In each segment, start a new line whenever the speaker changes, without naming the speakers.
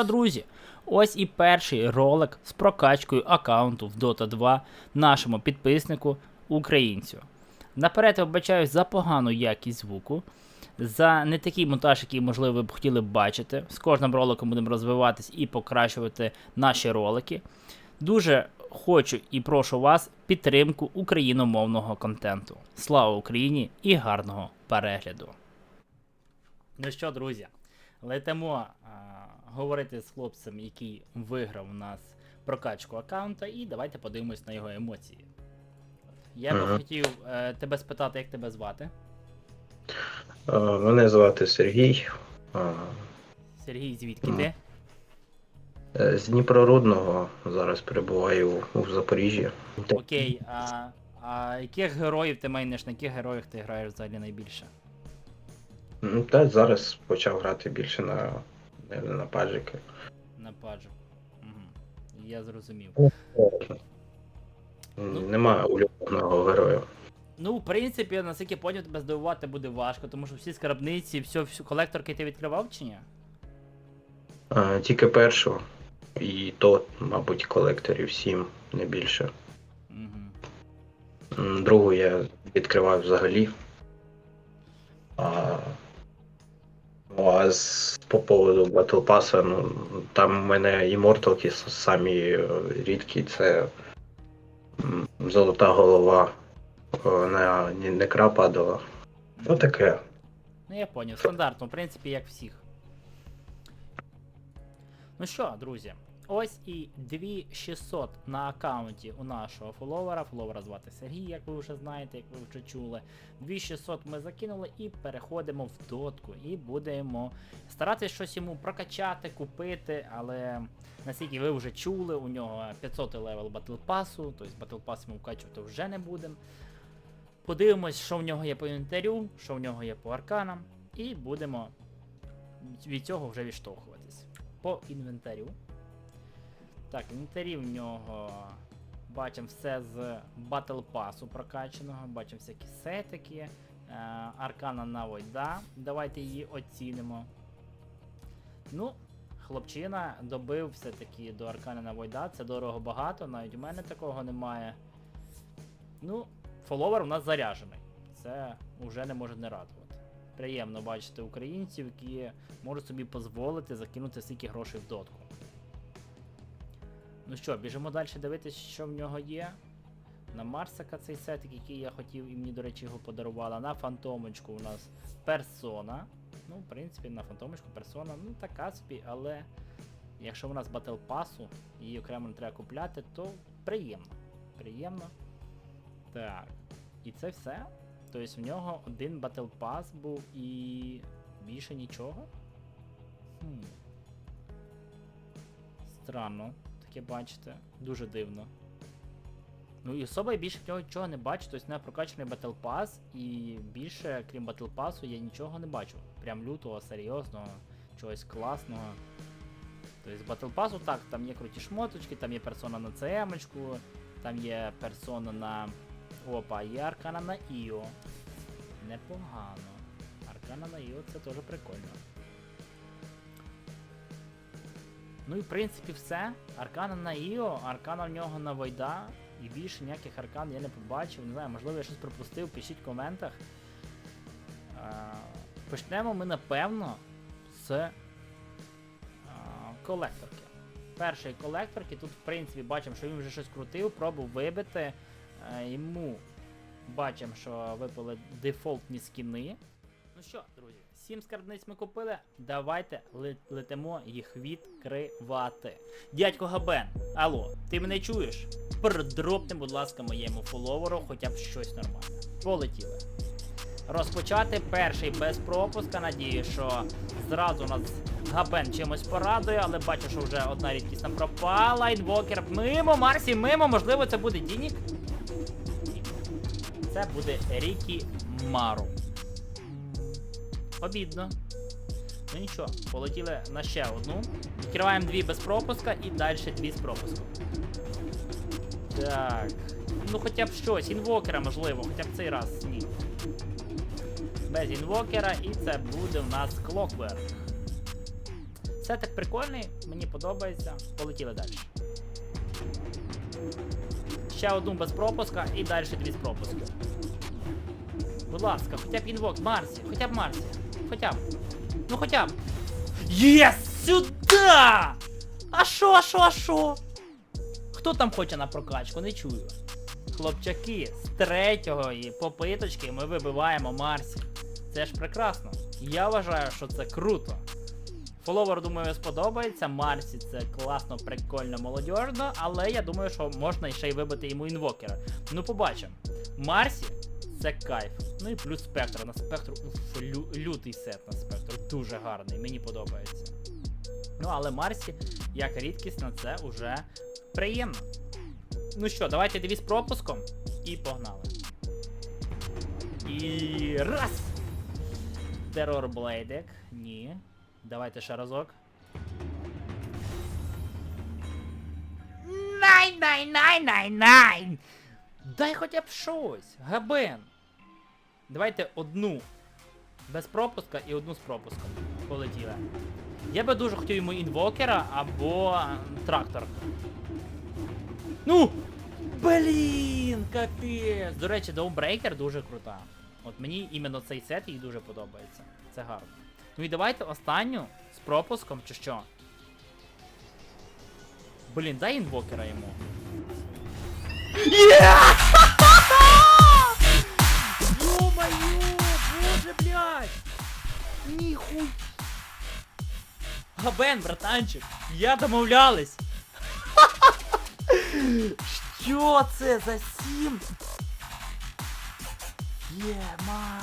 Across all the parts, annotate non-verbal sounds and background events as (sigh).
що, друзі, ось і перший ролик з прокачкою аккаунту в Dota 2 нашому підписнику українцю. Наперед вибачаюсь за погану якість звуку, за не такий монтаж, який, можливо, ви б хотіли бачити. З кожним роликом будемо розвиватись і покращувати наші ролики. Дуже хочу і прошу вас підтримку україномовного контенту. Слава Україні і гарного перегляду! Ну що, друзі, летимо говорити з хлопцем, який виграв у нас прокачку аккаунта, і давайте подивимось на його емоції. Я би хотів е, тебе спитати, як тебе звати.
Е, Мене звати Сергій. Е,
Сергій, звідки ти?
е, З Дніпрорудного зараз перебуваю у Запоріжжі.
Окей, а, а яких героїв ти майниш, на яких героїв ти граєш взагалі найбільше?
М, Та зараз почав грати більше на, на, на паджики.
На паджу. Угу. Я зрозумів.
М, Нема улюбленого героя.
Ну, в принципі, наскільки поняв, тебе здивувати буде важко, тому що всі скарбниці, все, всю колекторки ти відкривав чи ні?
Е, Тільки першу. І то, мабуть, колекторів 7, не більше.
Угу.
Другу я відкривав взагалі. А, ну, а з, по поводу Battle Pass, ну, там в мене іморталки с- самі е, рідкі, це золота голова е, на не- некра падала. Ну таке.
Ну, я поняв, стандартно, в принципі, як всіх. Ну що, друзі, ось і 2600 на аккаунті у нашого фоловера. Фоловера звати Сергій, як ви вже знаєте, як ви вже чули. 2600 ми закинули і переходимо в дотку. І будемо старатися щось йому прокачати, купити, але наскільки ви вже чули, у нього 500 левел Pass, тобто Pass ми вкачувати вже не будемо. Подивимось, що в нього є по інвентарю, що в нього є по арканам, і будемо від цього вже відштовхуватись. По інвентарю. Так, інвентарі в нього бачимо все з Battle Pass прокачаного, бачимо всякі сетики, е, аркана на Войда. Давайте її оцінимо. Ну, хлопчина добив все-таки до аркана на Войда. Це дорого багато, навіть у мене такого немає. Ну, фоловер у нас заряджений. Це вже не може не радувати. Приємно бачити українців, які можуть собі дозволити закинути стільки грошей в дотку. Ну що, біжимо далі дивитися, що в нього є. На Марсика цей сетик, який я хотів, і мені, до речі, його подарувала. На фантомочку у нас персона. Ну, в принципі, на фантомочку персона, ну така собі, але якщо у нас батл пасу, її окремо не треба купляти, то приємно. Приємно. Так. І це все. Тобто в нього один Battle Pass був і більше нічого. Хм. Странно, таке бачите. Дуже дивно. Ну і особа більше в нього нічого не бачу, тобто не прокачаний Battle Pass, і більше, крім Battle Pass, я нічого не бачу. Прям лютого, серйозного, чогось класного. Тобто Battle Pass так, там є круті шмоточки, там є персона на CM, там є персона на. Опа, є аркана на Іо. Непогано. Аркана на Іо це теж прикольно. Ну і в принципі все. Аркана на Іо, аркана в нього на Войда. І більше ніяких аркан я не побачив. Не знаю, можливо я щось пропустив, пишіть в коментах. А, почнемо ми напевно з а, колекторки. Першої колекторки, тут в принципі бачимо, що він вже щось крутив, пробував вибити. Е, Йому бачимо, що випали дефолтні скіни. Ну що, друзі, сім скарбниць ми купили. Давайте летимо їх відкривати. Дядько Габен, алло, ти мене чуєш? Продропни, будь ласка, моєму фоловеру хоча б щось нормальне. Полетіли. Розпочати перший без пропуска. Надію, що зразу нас Габен чимось порадує, але бачу, що вже одна рідкісна пропала. Інвокер мимо, Марсі, мимо, можливо, це буде Дінік. Це буде Рікі Мару. Обідно. Ну нічого, полетіли на ще одну. Відкриваємо дві без пропуска і далі дві з пропуском. Так. Ну хоча б щось, інвокера можливо, хоча б цей раз ні. Без інвокера, і це буде в нас Clockwork. Сетик прикольний, мені подобається. Полетіли далі. Ще одну без пропуска і далі дві з пропуску. Будь ласка, хоча б інвок, Марсі, хоча б Марсі. Хоча б. Ну хоча б. Єс! Сюда! А шо, а шо, а шо? Хто там хоче на прокачку? Не чую. Хлопчаки, з третього і попиточки ми вибиваємо Марсі. Це ж прекрасно. Я вважаю, що це круто. Фоловер, думаю, сподобається. Марсі це класно, прикольно, молодіжно, але я думаю, що можна ще й вибити йому інвокера. Ну, побачимо. Марсі це кайф. Ну і плюс спектр. На спектр уф, лю, лютий сет на спектр. Дуже гарний, мені подобається. Ну, але Марсі, як рідкісна, це вже приємно. Ну що, давайте з пропуском і погнали. І раз! Терорблейдик. Ні. Давайте ще разок. Найн, найн, найн, найн, найн! Дай хоча б щось. Габен. Давайте одну без пропуска і одну з пропуском. Полетіли. Я би дуже хотів йому інвокера або трактор. Ну! Блін, капець! До речі, Dawnbreaker дуже крута. От мені іменно цей сет їй дуже подобається. Це гарно. Ну і давайте останню з пропуском чи що. Блін, дай інвокера йому. Є! Ніхуй! Габен, братанчик! Я домовлялись! Що це за сім? Єма!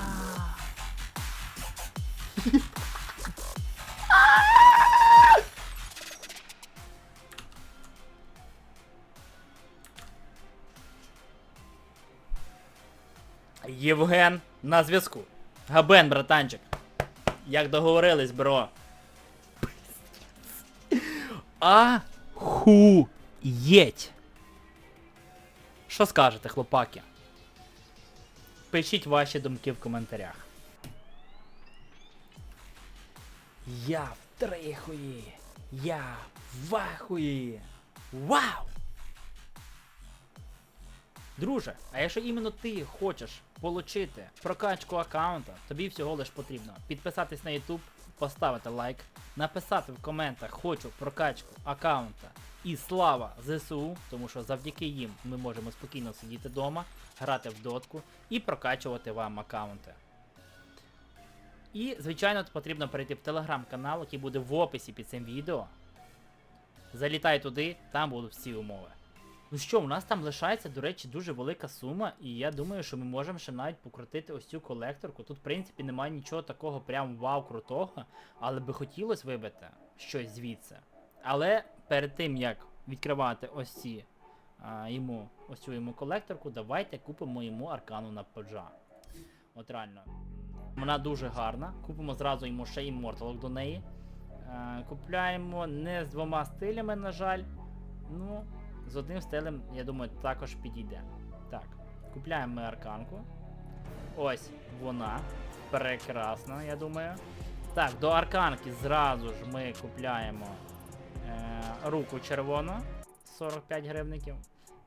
Євген на зв'язку. Габен, братанчик. Як договорились, бро. Ахуєть. Що скажете, хлопаки? Пишіть ваші думки в коментарях. Я в. Я в. Вау! Друже, а якщо іменно ти хочеш получити прокачку аккаунта, тобі всього лиш потрібно підписатись на YouTube, поставити лайк, написати в коментах хочу прокачку аккаунта і слава ЗСУ, тому що завдяки їм ми можемо спокійно сидіти вдома, грати в дотку і прокачувати вам аккаунти. І, звичайно, потрібно перейти в телеграм-канал, який буде в описі під цим відео. Залітай туди, там будуть всі умови. Ну що, у нас там лишається, до речі, дуже велика сума, і я думаю, що ми можемо ще навіть покрутити ось цю колекторку. Тут, в принципі, немає нічого такого прям вау крутого, але би хотілося вибити щось звідси. Але перед тим як відкривати ось ці а, йому, ось цю йому колекторку, давайте купимо йому аркану на поджа. От реально. Вона дуже гарна. Купимо зразу йому ще імморталок до неї. Е, купляємо не з двома стилями, на жаль. Ну, з одним стилем, я думаю, також підійде. Так, купляємо ми арканку. Ось вона. Прекрасна, я думаю. Так, до арканки зразу ж ми купляємо е, руку червону. 45 гривників.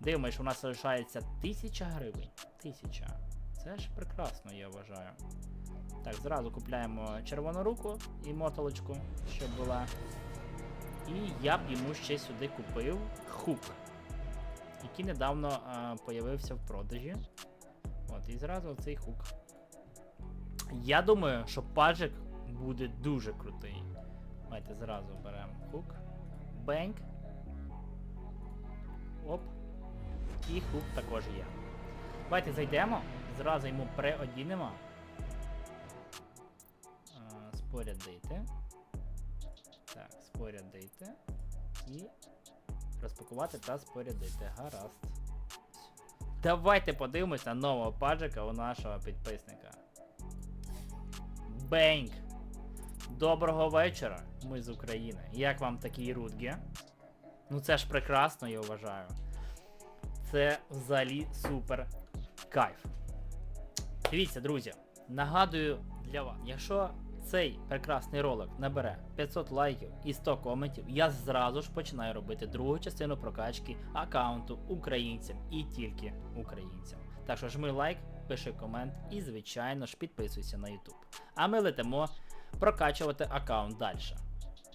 Дивимось, у нас залишається 1000 гривень. 1000. Це ж прекрасно, я вважаю. Так, зразу купляємо червону руку і мотолочку, щоб була. І я б йому ще сюди купив хук, який недавно а, появився в продажі. От, і зразу цей хук. Я думаю, що паджик буде дуже крутий. Давайте зразу беремо хук. Бенк. Оп. І хук також є. Давайте зайдемо, зразу йому приодінемо. Спорядити. Так, спорядити. І розпакувати та спорядити. Гаразд. Давайте подивимось на нового паджика у нашого підписника. Бенк! Доброго вечора, ми з України. Як вам такий рудгі? Ну це ж прекрасно, я вважаю. Це взагалі супер кайф. Дивіться, друзі, нагадую для вас, якщо цей прекрасний ролик набере 500 лайків і 100 коментів, я зразу ж починаю робити другу частину прокачки аккаунту українцям і тільки українцям. Так що жми лайк, пиши комент і, звичайно ж, підписуйся на YouTube. А ми летимо прокачувати аккаунт далі.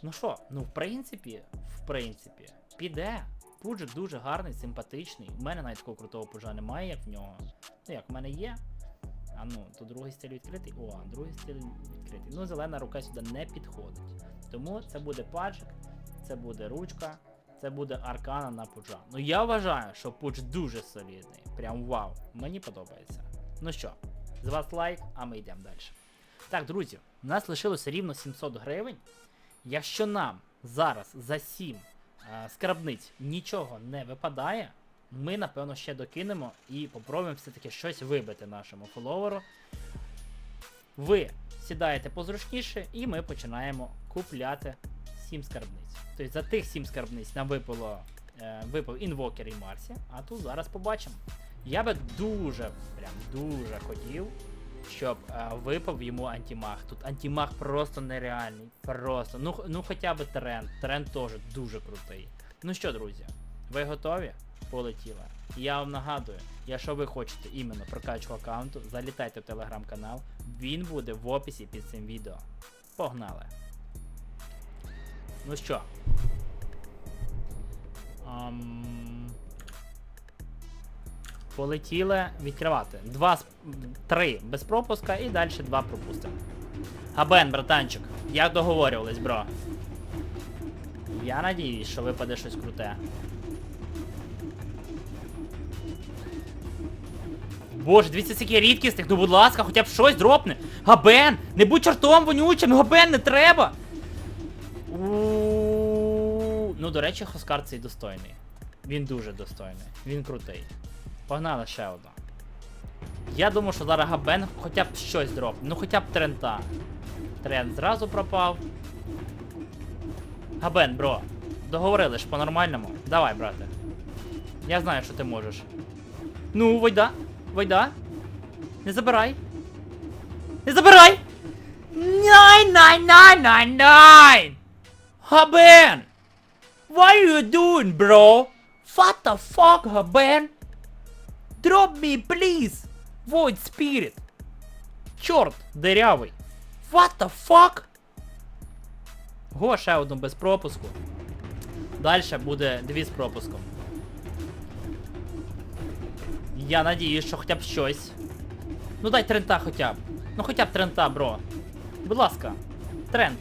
Ну що, ну в принципі, в принципі, піде. Пуджик дуже гарний, симпатичний. У мене навіть такого крутого пуджа немає, як в нього. Ну як в мене є. А ну, то другий стиль відкритий. О, другий стиль відкритий. Ну, зелена рука сюди не підходить. Тому це буде паджик, це буде ручка, це буде аркана на пуджа. Ну я вважаю, що пудж дуже солідний. Прям вау. Мені подобається. Ну що, з вас лайк, а ми йдемо далі. Так, друзі, у нас лишилося рівно 700 гривень. Якщо нам зараз за 7 е, скрабниць нічого не випадає, ми напевно ще докинемо і попробуємо все-таки щось вибити нашому фоловеру. Ви сідаєте позручніше, і ми починаємо купляти 7 скарбниць. Тобто за тих 7 скарбниць нам випало, е, випав інвокер і Марсі, а тут зараз побачимо. Я би дуже, прям дуже хотів, щоб е, випав йому антимаг. Тут антимаг просто нереальний. Просто. Ну, ну хоча б тренд. Тренд теж дуже крутий. Ну що, друзі, ви готові? Полетіли. Я вам нагадую, якщо ви хочете іменно прокачку аккаунту, залітайте в телеграм-канал. Він буде в описі під цим відео. Погнали! Ну що? Ам... Полетіли відкривати. Два, три без пропуска і далі два пропустимо. Габен, братанчик, як договорювались, бро? Я надіюсь, що випаде щось круте. Боже, дивіться, скільки рідкісних, ну будь ласка, хоча б щось дропне. Габен! Не будь чортом вонючим, Габен, не треба! Ну, до речі, Хоскар цей достойний. Він дуже достойний. Він крутий. Погнали ще одну. Я думаю, що зараз Габен хоча б щось дропне. Ну хоча б трента. Тренд зразу пропав. Габен, бро. Договорили ж по-нормальному. Давай, брате. Я знаю, що ти можеш. Ну, Войда. Войда. Не забирай. Не забирай! Nine, nine, nine! Габен! What are you doing, bro? What the fuck? Drop me, please! Void Spirit! Чорт, дырявий! What the fuck? Го, одну без пропуску. Дальше буде дві з пропуском. Я надіюсь, що хоча б щось. Ну дай трента хоча б. Ну хоча б трента, бро. Будь ласка. Тренд.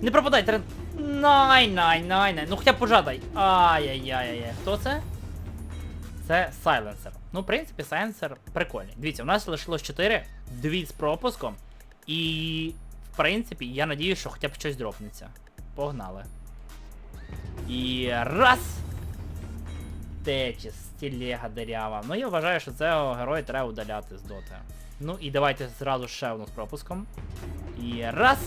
Не пропадай тренд. Най, най, най, най. Ну хоча б пожадай. Ай-яй-яй-яй. Хто це? Це сайленсер. Ну, в принципі, сайленсер прикольний. Дивіться, у нас лишилось 4, дві з пропуском. І. В принципі, я надіюсь, що хоча б щось дропнеться. Погнали. І раз. Течіс, телега дерява. Ну я вважаю, що цього героя треба удаляти з доти. Ну і давайте зразу ще одну з пропуском. І раз.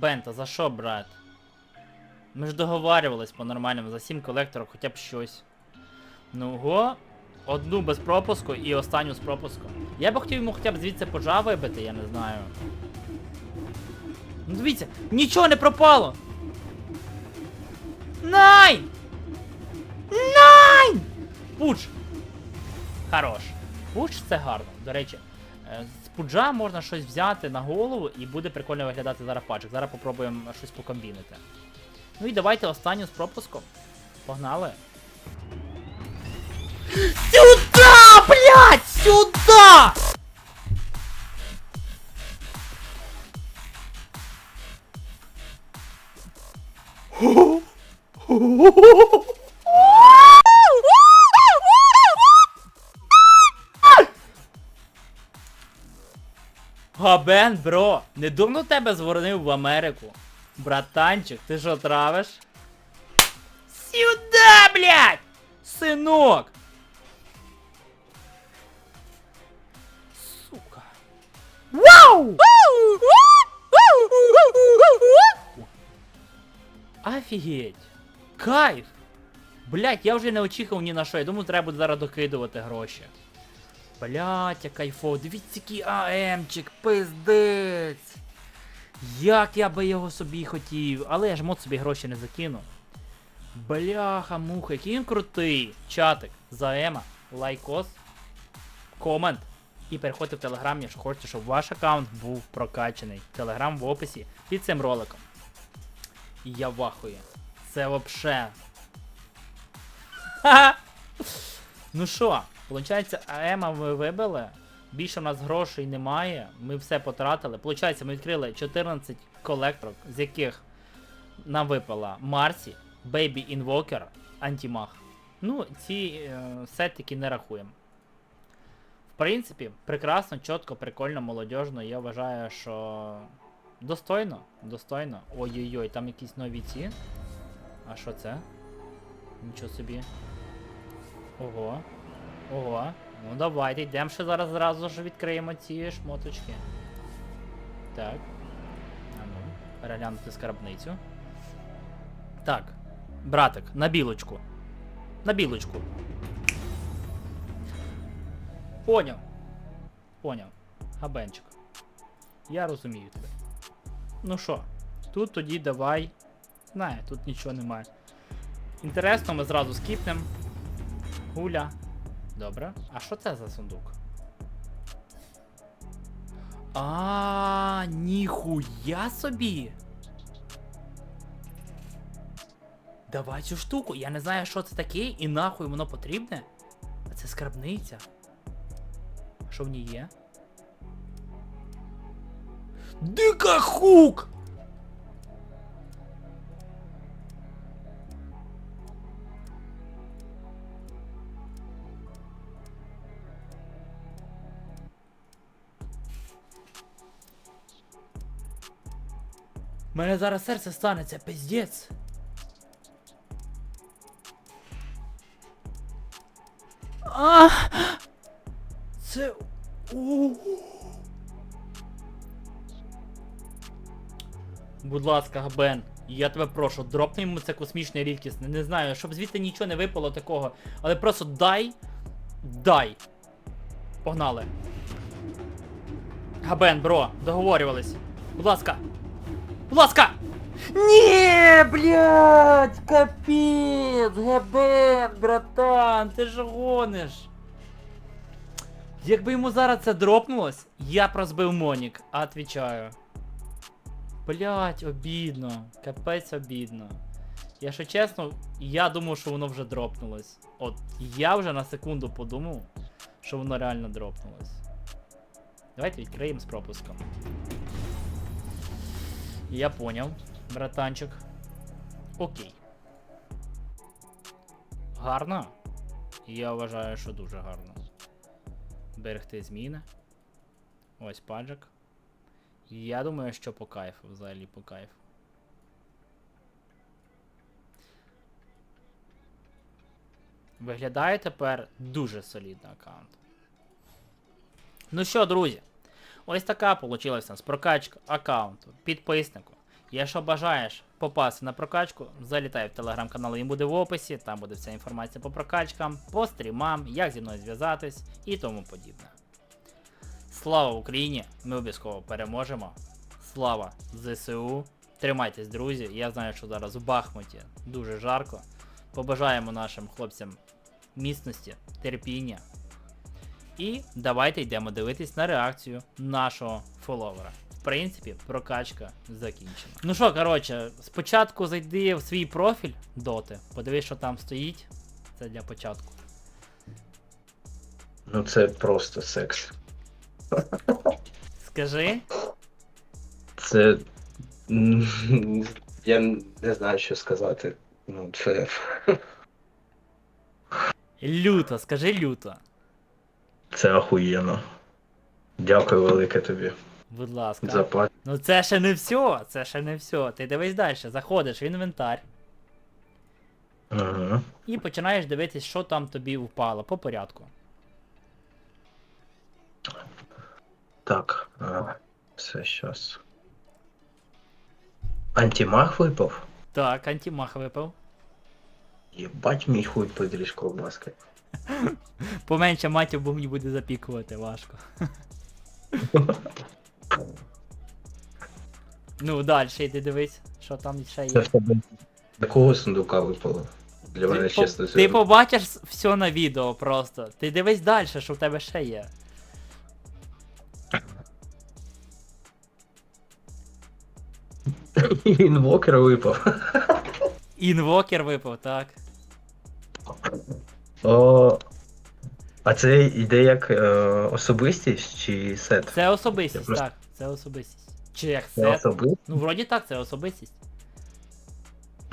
Бента, за що, брат? Ми ж договарювались по-нормальному, за 7 колекторів хоча б щось. Ну го. Одну без пропуску і останню з пропуском. Я би хотів йому хоча б звідси пожа вибити, я не знаю. Ну дивіться, нічого не пропало! Найн! Найн! Пудж! Хорош. Пудж це гарно. До речі, е, з пуджа можна щось взяти на голову і буде прикольно виглядати зараз паджик. Зараз попробуємо щось покомбінити. Ну і давайте останню з пропуском. Погнали. Сюда, блядь! Сюда! Габен, бро, не думно тебе зворонив в Америку. Братанчик, ти що травиш? Сюда, блядь! Синок! Сука. Вау! Офігеть! Кайф! Блять, я вже не очікував ні на що. Я думаю, треба буде зараз докидувати гроші. Блять, я кайфово. Дивіться, який АМчик, пиздець. Як я би його собі хотів, але я ж мод собі гроші не закину. Бляха, муха, який він крутий. Чатик, за Ема, лайкос, комент. І переходьте в телеграм, якщо хочете, щоб ваш аккаунт був прокачаний. Телеграм в описі під цим роликом. Я вахую. Це вообще. Ха! (laughs) Ну що, виходить, АЕМа ми вибили. Більше в нас грошей немає. Ми все потратили. Получається, ми відкрили 14 колекторок, з яких нам випала Марсі, Baby Invoker, Антимаг. Ну, ці е, сетики не рахуємо. В принципі, прекрасно, чітко, прикольно, молодіжно. Я вважаю, що достойно. Достойно. Ой-ой-ой, там якісь нові ці. А що це? Нічого собі. Ого. Ого. Ну давайте, йдемо ще зараз зразу ж відкриємо ці шмоточки. Так. А ну, переглянути скарбницю. Так. Братик, на білочку. На білочку. Поняв. Поняв. Габенчик. Я розумію тебе. Ну що, тут тоді давай. Знає, тут нічого немає. Інтересно, ми зразу скіпнемо. Гуля. Добре. А що це за сундук? А, ніхуя собі. Давай цю штуку. Я не знаю, що це таке і нахуй воно потрібне. А це скарбниця. А що в ній є? Дика хук! У мене зараз серце станеться, пиздець. А! Це. Будь ласка, Габен, я тебе прошу, дропни йому це космічне рідкісне. Не знаю, щоб звідти нічого не випало такого. Але просто дай. Дай. Погнали. Габен, бро, договорювались. Будь ласка. Ласка! Ні, блядь, капець, Габен, братан, ти ж гониш. Якби йому зараз це дропнулось, я б розбив Монік, отвічаю. Блять, обідно. Капець обідно. Якщо чесно, я думав, що воно вже дропнулось. От я вже на секунду подумав, що воно реально дропнулось. Давайте відкриємо з пропуском. Я поняв, братанчик. Окей. Гарно? Я вважаю, що дуже гарно. Берегти зміни. Ось паджик. Я думаю, що по кайфу, взагалі по кайфу. Виглядає тепер дуже солідно аккаунт. Ну що, друзі, ось така получилась у нас прокачка аккаунту, підписнику. Якщо бажаєш попасти на прокачку, залітай в телеграм-канал, він буде в описі, там буде вся інформація по прокачкам, по стрімам, як зі мною зв'язатись і тому подібне. Слава Україні! Ми обов'язково переможемо. Слава ЗСУ! Тримайтесь, друзі. Я знаю, що зараз в Бахмуті дуже жарко. Побажаємо нашим хлопцям міцності, терпіння. І давайте йдемо дивитись на реакцію нашого фоловера. В принципі, прокачка закінчена. Ну що, коротше, спочатку зайди в свій профіль доти, подивись, що там стоїть. Це для початку.
Ну це просто секс. (laughs)
Скажи.
Це. Я не знаю, що сказати. Ну, це.
Люто, скажи люто.
Це охуєнно. Дякую велике тобі
Будь ласка.
за.
Ну це ще не все, це ще не все. Ти дивись далі, заходиш в інвентар
Ага.
і починаєш дивитись, що там тобі впало по порядку.
Так. А, все щас. Антимаг випав?
Так, антимах випав.
Єбать мій хуй подріж ковбаски.
Поменше матів, бо мені буде запікувати важко. ну, далі йди дивись, що там ще є.
такого сундука випало. Для мене
Ти, по- ти побачиш все на відео просто. Ти дивись далі, що в тебе ще є. (laughs)
Інвокер випав.
Інвокер випав, так.
О, а це йде як е, особистість чи сет?
Це особистість,
просто-
так. Це особистість. Чи як
Це
сет?
особистість?
Ну, вроді так, це особистість.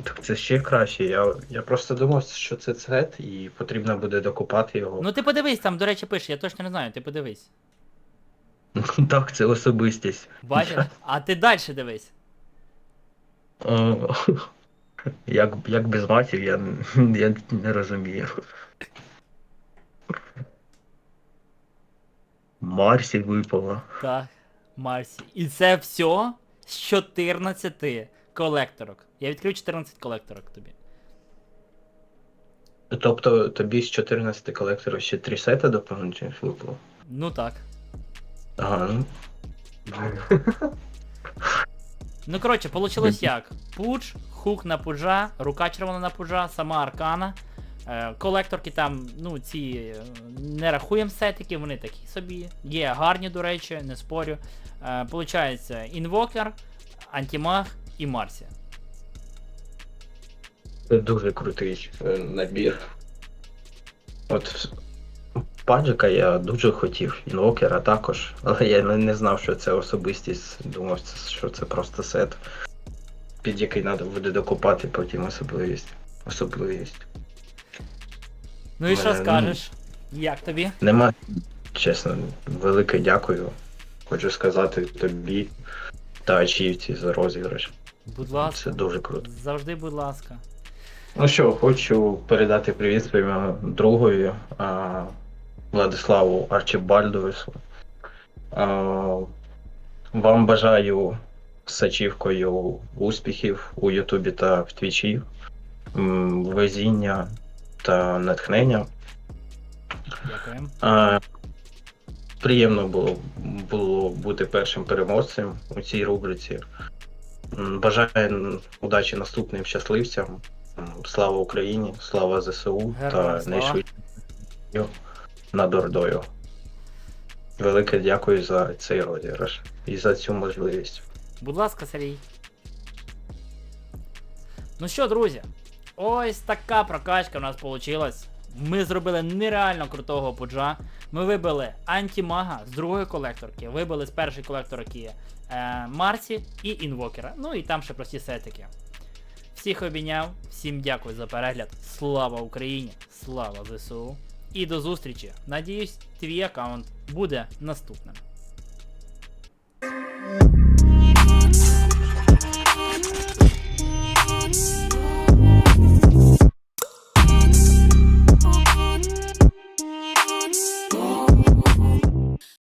Так це ще краще. Я, я просто думав, що це сет і потрібно буде докупати його.
Ну ти подивись, там, до речі, пише, я точно не знаю, ти подивись. (laughs)
Так, це особистість.
Бачиш? (laughs) А ти далі дивись.
Як, як без матів, я, я не розумію. Марсі випало.
Так, Марсі. І це все з 14 колекторок. Я відкрив 14 колекторок тобі.
Тобто тобі з 14 колекторів ще 3 сети доповнительних випало?
Ну так.
Ага, ну.
Коротше, получилось як? Пудж, хук на пуджа, рука червона на пуджа, сама аркана. Е, колекторки там, ну, ці е, не рахуємо сетики, вони такі собі. Є гарні, до речі, не спорю. Е, получається інвокер, антимаг і Марсі.
Це дуже крутий набір. От паджика я дуже хотів, інвокера також, але я не знав, що це особистість. Думав, що це просто сет, під який треба буде докупати потім особливість. Особливість.
Ну і що
ну,
скажеш? Як тобі?
Нема, чесно, велике дякую. Хочу сказати тобі та Ачівці за розіграш.
Будь ласка,
Це дуже круто.
завжди, будь ласка.
Ну що, хочу передати привіт своєму другові а, Владиславу Арчибальдовичу. А, вам бажаю з сачівкою успіхів у Ютубі та в Твічі, везіння та натхнення.
Дякуємо.
А, приємно було, було бути першим переможцем у цій рубриці. Бажаю удачі наступним щасливцям. Слава Україні, слава ЗСУ
Героям
та найшвидше над Ордою. Велике дякую за цей розіграш і за цю можливість.
Будь ласка, Сергій. Ну що, друзі, ось така прокачка у нас вийшла. Ми зробили нереально крутого пуджа. Ми вибили антимага з другої колекторки, вибили з першої колекторки е, Марсі і інвокера. Ну і там ще прості сетики. Всіх обійняв, всім дякую за перегляд. Слава Україні! Слава ЗСУ! І до зустрічі! Надіюсь, твій аккаунт буде наступним.